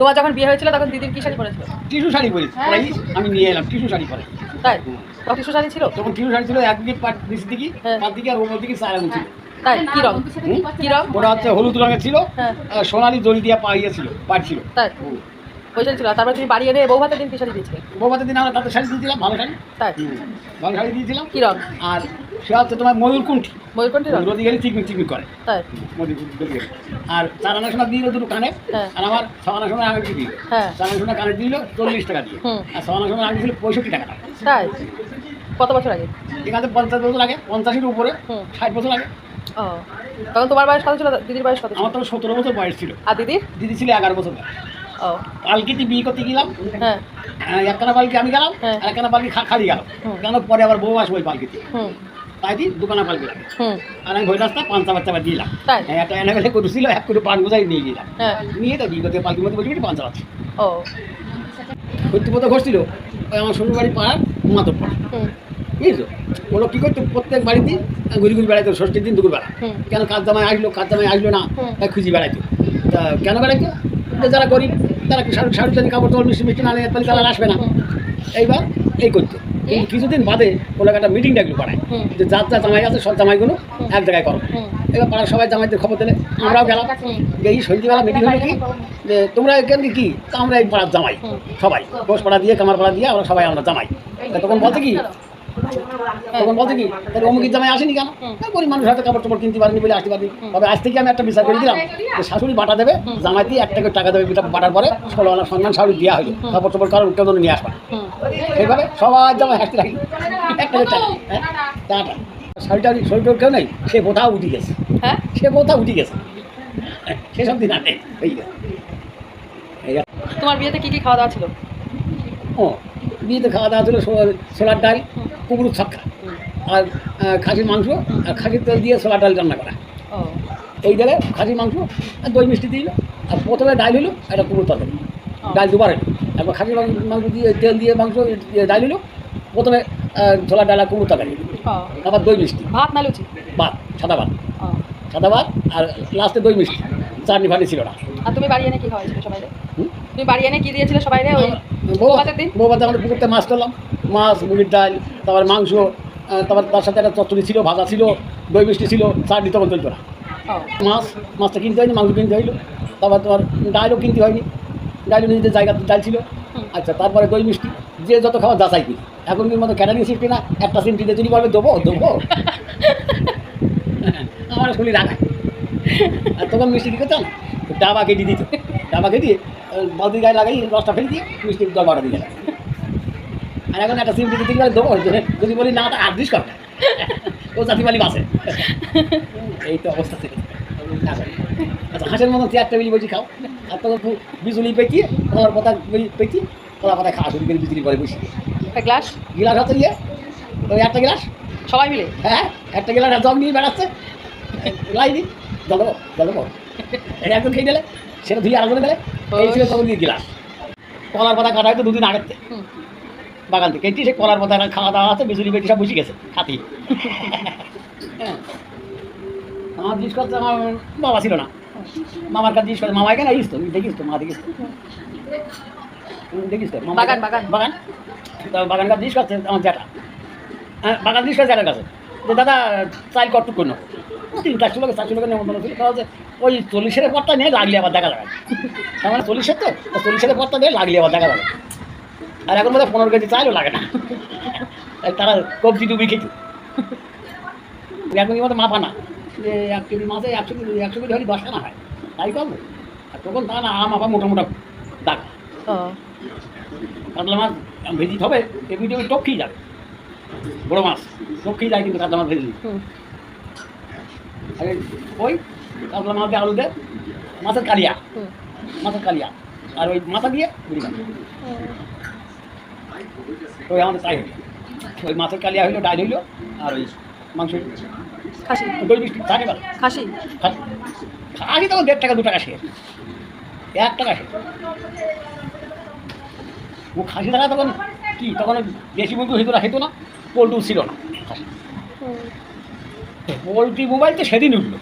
তোমার যখন বিয়ে হয়েছিল তখন দিদির কি শাড়ি পরেছিল? টিসু শাড়ি পরেছি। পরাই আমি নিয়ে এলাম টিসু শাড়ি পরে। তাই? তখন টিসু শাড়ি ছিল? তখন টিসু শাড়ি ছিল এক দিকে পাট নিচ দিকে হ্যাঁ। পাট দিকে আর ওপর দিকে চার আঙুল ছিল তাই? কি রং? কি রং? ওটা হচ্ছে হলুদ রঙের ছিল হ্যাঁ। সোনালি দড়ি দিয়া পাইয়া ছিল পাট ছিল। তাই? ছিল। তারপরে তুমি বাড়ি এনে বউ ভাতের দিন কি শাড়ি দিয়েছিলে? বৌমাদের দিন আমরা তাদের শাড়ি দিয়েছিলাম ভালো শাড়ি। তাই? ভালো শাড়ি দিয়েছিলাম। কি রং? আর সে হচ্ছে তোমার ময়ূরকুণ্ঠি ময়ূরকণ্ঠী রোদি গেলে চিকমিক চিকমিক করে। তাই। আর চার আনার সময় দিল দুটো কানে। হ্যাঁ। আর আমার ছ আনার সময় আমি দিল। হ্যাঁ। চার আনার সময় কানে দিল চল্লিশ টাকা দিয়ে। আর ছ আনার সময় আমি দিল পঁয়ষট্টি টাকা। তাই। কত বছর আগে? এখানে পঞ্চাশ বছর আগে পঞ্চাশের উপরে। ষাট বছর আগে ও। তখন তোমার বয়স কত ছিল? দিদির বয়স কত আমার তো সতেরো বছর বয়স ছিল। আর দিদির? দিদি ছিল এগারো বছর বয়স। ও। পালকিতে বিয়ে করতে গেলাম। হ্যাঁ। আহ, একখানা পালকি আমি গেলাম। হ্যাঁ। আর একখানা পালকি খা- খালি গেল। হুম। কেন পরে আবার বউ আসব ওই পালকিতে। তাই দি দোকানে পালকি লাগে আর আমি ভয় রাস্তা পাঁচটা বাচ্চা বাদ দিলাম একটা এনে বেলে করেছিল এক করে পান বোঝাই নিয়ে গেলাম হ্যাঁ। নিয়ে তো করতে পালকির মধ্যে বসে পাঁচা আছে ও। সত্যি ঘটছিল আমার শ্বশুর বাড়ি পাড়ার মাতর পাড়া বুঝছ? ওরা কী করতো প্রত্যেক বাড়িতেই ঘুরি ঘুরি বেড়াইতো ষষ্ঠীর দিন দুপুর বেলা কেন কাজ জামাই আসলো কাজ জামাই আসলো না তাই খুঁজি বেড়াইতো। তা কেন বেড়াইতো? যারা গরিব তারা শাড়ি শাড়ি কাপড় টাপড় মিষ্টি মিষ্টি না তাহলে তারা আসবে না। এইবার এই করতো। কিছুদিন বাদে ওরা একটা মিটিং ডাকলো পাড়ায়। যে যার যা জামাই আছে সব জামাইগুলো এক জায়গায় করো। এবার পাড়ার সবাই জামাইদের খবর দিলে। আমরাও গেলাম। যে এই সন্ধ্যেবেলা মিটিং হলো কি? যে তোমরা এখানে কি? তা আমরা এই পাড়ার জামাই। সবাই। ঘোষ পাড়া দিয়ে কামার পাড়া দিয়ে আমরা সবাই আমরা জামাই। তখন বলতে কি? তখন বলতে কি তাহলে অমুকের জামাই আসেনি কেন? গরিব মানুষ হয়তো কাপড় টাপড় কিনতে পারেনি বলে আসতে পারেনি। তবে আজ থেকে আমি একটা বিচার করে দিলাম যে শাশুড়ি বাটা দেবে জামাই দিয়ে এক টাকা টাকা দেবে বাটার পরে ষোলো আনা সম্মান শাড়ি দেওয়া হলো কাপড় টাপড় কারণ কেউ নিয়ে আসবা সেইভাবে সবাই জামাই হাসতে টাকা হ্যাঁ? টাকা শাড়িটা শরীরটা কেউ নেই সে কোথাও উঠে গেছে। হ্যাঁ? সে কোথাও উঠে গেছে। সেসব দিন এই যে। তোমার বিয়েতে কি কি খাওয়া দাওয়া ছিল? ও বিয়েতে খাওয়া দাওয়া ছিল ছোলার ডাল কুমড়ো ছক্কা আর খাসির মাংস আর খাসির তেল দিয়ে ছোলার ডাল রান্না করা। এই জায়গায় খাসির মাংস আর দই মিষ্টি দিল। আর প্রথমে ডাল হলো একটা কুমড়ো তরকারি। ডাল দুবার হলো একবার খাসির মাংস- দিয়ে তেল দিয়ে মাংস দিয়ে ডাল হলো প্রথমে ছোলা ডাল আর কুমড়ো তরকারি আবার দই মিষ্টি। ভাত না লুচি? ভাত সাদা ভাত। সাদা ভাত আর লাস্টে দই মিষ্টি। চাটনি ফাটনি ছিল না। আর তুমি বাড়ি এনে কি খাওয়াইছিলে সবাই? তুমি বাড়ি এনে কি দিয়েছিলে সবাই রে ওই বৌভাতের দিন? বৌভাতে আমাদের পুকুরতে মাছ করলাম মাছ মুগির ডাল তারপর মাংস তারপর তার সাথে একটা চচ্চড়ি ছিল ভাজা ছিল দই মিষ্টি ছিল চাটনি তখন চলতো না। মাছ মাছটা কিনতে হয়নি মাংস কিনতে হইল। তারপর তোমার ডালও কিনতে হয়নি। ডালও নিজেদের জায়গা ডাল ছিল। আচ্ছা তারপরে দই মিষ্টি। যে যত খাওয়া যাচাই কি এখন কি মতো ক্যাটারিং সিস্টেম না? একটা সিম দিতে যদি বলবে দেবো দেবো। আমার শুনি রাখা আর তখন মিষ্টি কী করতাম ডাবা কেটে দিত ডাবা কেটে বালতি গায়ে লাগাই রসটা ফেলে দিয়ে মিষ্টি দর বারোটা দিয়ে। আর এখন একটা সিম দিতে গেলে দেবো যদি বলি না তা আট দিস কর। ও জাতিমালি বাসে। এই তো অবস্থা থেকে। আচ্ছা হাঁসের মতো চেয়ার টেবিল বসে খাও। আর তখন বিজুলি পেঁচিয়ে কলার পাতা পেঁচিয়ে কলা পাতা খাওয়া শুরু করে বিজুলি পরে বসে। একটা গ্লাস? গিলাস হচ্ছে গিয়ে ওই একটা গিলাস? সবাই মিলে? হ্যাঁ একটা গিলাস জগ নিয়ে বেড়াচ্ছে। লাই দি জল দেবো জল দেবো এটা একদম খেয়ে দিলে সেটা ধুয়ে আলাদা দিলে এই ছিল তখন দিয়ে গিলাস কলার পাতা কাটা হয়তো দুদিন আগের বাগান থেকে সে কলার পাতা খাওয়া দাওয়া আছে বিজুলি পেঁচি সব বসে গেছে খাতি। হ্যাঁ। আমার জিজ্ঞেস করতে আমার বাবা ছিল না। মামার কাছে জিজ্ঞেস করতে মামা এখানে দেখিস তো? দেখিস তো মা দেখিস তো। দেখিস তো বাগান, বাগান। বাগান? তা বাগান কাছে জিজ্ঞেস করছে আমার জ্যাঠা। হ্যাঁ বাগান জিজ্ঞেস করছে জ্যাঠার কাছে। যে দাদা চাল কটুক করুন তিন চারশো লোক চারশো লোকের নেমন্তন্ন ছিল। তাহলে হচ্ছে ওই চল্লিশের পরটা নিয়ে লাগলে আবার দেখা যাবে। তার মানে চল্লিশের তো? চল্লিশের পরটা দিয়ে লাগলে আবার দেখা যাবে। আর এখন বোধহয় পনেরো কেজি চাইলেও লাগে না। তারা কবজি ডুবি খেত। এখন মতো মাপা না। যে এক কেজি মাছে একশো কেজি একশো কেজি হলে দশ টাকা হয়। তাই করব। আর তখন তা না আম আবার মোটা মোটা দাগ। কাতলা মাছ ভেজি হবে এ ভিডিও টপ খেয়ে যাবে। বড়ো মাছ টপ খেয়ে যায় কিন্তু কাতলা মাছ ভেজি আরে ওই কাতলা মাছ দিয়ে আলু দে মাছের কালিয়া। মাছের কালিয়া। আর ওই মাথা দিয়ে বুড়ি ওই আমাদের তাই হইল ওই মাছের কালিয়া হইল ডাল হইল আর ওই মাংস খাসি। দই মিষ্টি থাকে না খাসি। খাসি। তখন দেড় টাকা দু টাকা শেষ এক টাকা শেষ ও খাসি টাকা তখন কি? তখন ওই দেশি মুরগি হইতো না হইতো না পোলট্রিও ছিল না খাসি। পোলট্রি মোবাইল তো সেদিন উঠল।